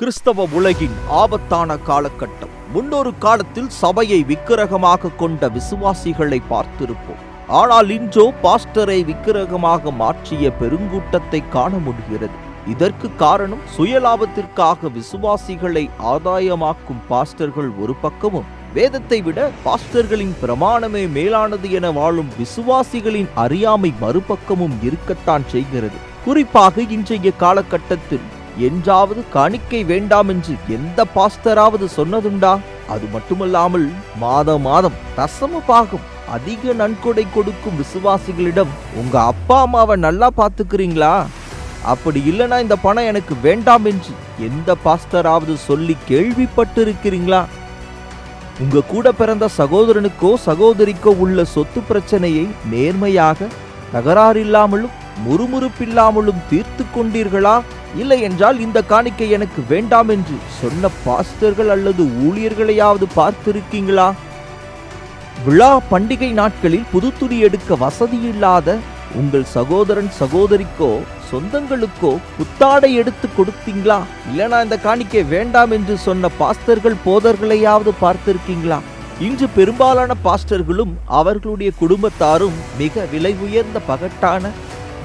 கிறிஸ்தவ உலகின் ஆபத்தான காலகட்டம். முன்னொரு காலத்தில் சபையை விக்கிரகமாக கொண்ட விசுவாசிகளை பார்த்திருப்போம். ஆனால் இன்றோ பாஸ்டரை விக்கிரகமாக மாற்றிய பெருங்கூட்டத்தை காண முடிகிறது. இதற்கு காரணம் சுயலாபத்திற்காக விசுவாசிகளை ஆதாயமாக்கும் பாஸ்டர்கள் ஒரு பக்கமும் வேதத்தை விட பாஸ்டர்களின் பிரமாணமே மேலானது என வாழும் விசுவாசிகளின் அறியாமை மறுபக்கமும் இருக்கத்தான் செய்கிறது. குறிப்பாக இன்றைய காலகட்டத்தில் என்றாவது காணிக்கை வேண்டாம் என்று எந்த பாஸ்டராவது சொன்னதுண்டா? அது மட்டுமல்லாமல் மாதம் மாதம் தசம பாகம் அதிக நன்கொடை கொடுக்கும் விசுவாசிகளிடம் உங்க அப்பா அம்மாவை நல்லா பாத்துக்கிறீங்களா அப்படி இல்லைனா இந்த பணம் எனக்கு வேண்டாம் என்று எந்த பாஸ்டராவது சொல்லி கேள்விப்பட்டிருக்கிறீங்களா? உங்க கூட பிறந்த சகோதரனுக்கோ சகோதரிக்கோ உள்ள சொத்து பிரச்சனையை நேர்மையாக தகராறில்லாமலும் முறுமுறுப்பில்லாமலும் தீர்த்து கொண்டீர்களா? இல்லை என்றால் இந்த காணிக்கை எனக்கு வேண்டாம் என்று சொன்ன பாஸ்டர்கள் அல்லது ஊழியர்களையாவது பார்த்திருக்கீங்களா? விழா பண்டிகை நாட்களில் புது துணி எடுக்க வசதி இல்லாத உங்கள் சகோதரன் சகோதரிக்கோ சொந்தங்களுக்கோ புத்தாடை எடுத்து கொடுத்தீங்களா? இல்லனா இந்த காணிக்கை வேண்டாம் என்று சொன்ன பாஸ்டர்கள் போதர்களையாவது பார்த்திருக்கீங்களா? இன்று பெரும்பாலான பாஸ்டர்களும் அவர்களுடைய குடும்பத்தாரும் மிக விலை உயர்ந்த பகட்டான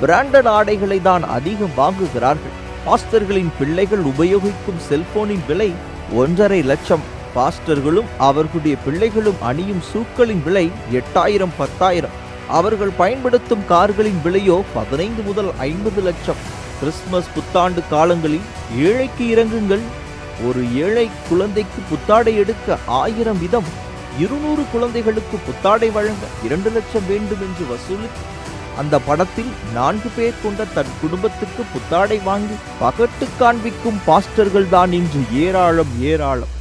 பிராண்டட் ஆடைகளை தான் அதிகம் வாங்குகிறார்கள். பாஸ்டர்களின் பிள்ளைகள் உபயோகிக்கும் செல்போனின் விலை ஒன்றரை லட்சம். பாஸ்டர்களும் அவர்களுடைய பிள்ளைகளும் அணியும் சூக்களின் விலை எட்டாயிரம் பத்தாயிரம். அவர்கள் பயன்படுத்தும் கார்களின் விலையோ பதினைந்து முதல் ஐம்பது லட்சம். கிறிஸ்துமஸ் புத்தாண்டு காலங்களில் ஏழைக்கு இறங்குங்கள். ஒரு ஏழை குழந்தைக்கு புத்தாடை எடுக்க ஆயிரம் விதம். இருநூறு குழந்தைகளுக்கு புத்தாடை வழங்க இரண்டு லட்சம் வேண்டும் என்று வசூலித்து அந்த படத்தில் நான்கு பேர் கொண்ட தன் குடும்பத்துக்கு புத்தாடை வாங்கி பகட்டு காண்பிக்கும் பாஸ்டர்கள் தான் இன்று ஏராளம் ஏராளம்.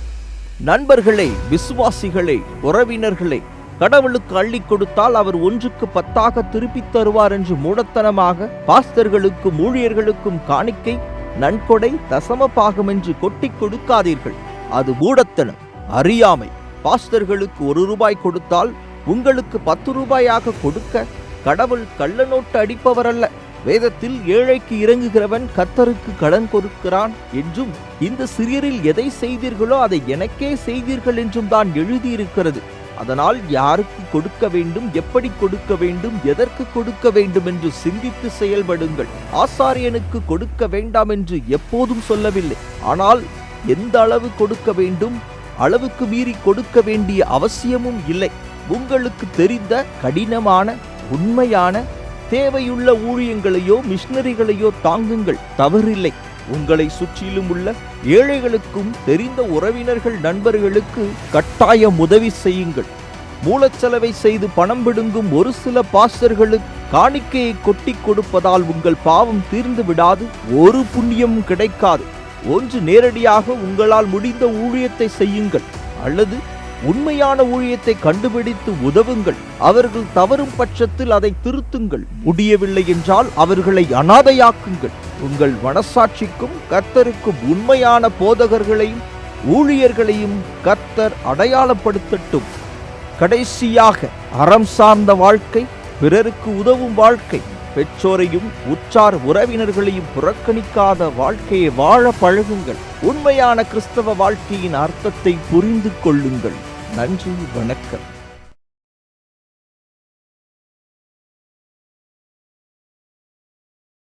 நண்பர்களே விசுவாசிகளே உறவினர்களே கடவுளுக்கு அள்ளி கொடுத்தால் அவர் ஒன்றுக்கு பத்தாக திருப்பித் தருவார் என்று மூடத்தனமாக பாஸ்தர்களுக்கும் ஊழியர்களுக்கும் காணிக்கை நன்கொடை தசம பாகம் என்று கொட்டிக் கொடுக்காதீர்கள். அது மூடத்தனம் அறியாமை. பாஸ்தர்களுக்கு ஒரு ரூபாய் கொடுத்தால் உங்களுக்கு பத்து ரூபாயாக கொடுக்க கடவுள் கள்ளநோட்டு அடிப்பவர் அல்ல வேதத்தில் ஏழைக்கு இறங்குகிறவன் கத்தருக்கு கடன் கொடுக்கிறான் என்றும் இந்த சிறியரில் எதை செய்தீர்களோ அதை எனக்கே செய்தீர்கள் என்றும் தான் எழுதியிருக்கிறது. அதனால் யாருக்கு கொடுக்க வேண்டும் எப்படி கொடுக்க வேண்டும் எதற்கு கொடுக்க வேண்டும் என்று சிந்தித்து செயல்படுங்கள். ஆசாரியனுக்கு கொடுக்க வேண்டாம் என்று எப்போதும் சொல்லவில்லை. ஆனால் எந்த அளவு கொடுக்க வேண்டும் அளவுக்கு மீறி கொடுக்க வேண்டிய அவசியமும் இல்லை. உங்களுக்கு தெரிந்த கடினமான உண்மையான தேவையுள்ள ஊழியங்களையோ மிஷினரிகளையோ தாங்குங்கள். தவறில்லை. உங்களை சுற்றிலும் உள்ள ஏழைகளுக்கும் தெரிந்த உறவினர்கள் நண்பர்களுக்கு கட்டாயம் உதவி செய்யுங்கள். மூலச்செலவை செய்து பணம் பிடுங்கும் ஒரு சில பாஸ்டர்களுக்கு காணிக்கையை கொட்டி கொடுப்பதால் உங்கள் பாவம் தீர்ந்து விடாது. ஒரு புண்ணியம் கிடைக்காது. ஒன்று நேரடியாக உங்களால் முடிந்த ஊழியத்தை செய்யுங்கள். அல்லது உண்மையான ஊழியத்தை கண்டுபிடித்து உதவுங்கள். அவர்கள் தவறும் பட்சத்தில் அதை திருத்துங்கள். முடியவில்லை என்றால் அவர்களை அனாதையாக்குங்கள். உங்கள் மனசாட்சிக்கும் கர்த்தருக்கும் உண்மையான போதகர்களையும் ஊழியர்களையும் கர்த்தர் அடையாளப்படுத்தட்டும். கடைசியாக அறம் சார்ந்த வாழ்க்கை பிறருக்கு உதவும் வாழ்க்கை பெற்றோரையும் உற்றார் உறவினர்களையும் புறக்கணிக்காத வாழ்க்கையை வாழ பழகுங்கள். உண்மையான கிறிஸ்தவ வாழ்க்கையின் அர்த்தத்தை புரிந்து கொள்ளுங்கள். நன்றி வணக்கம்.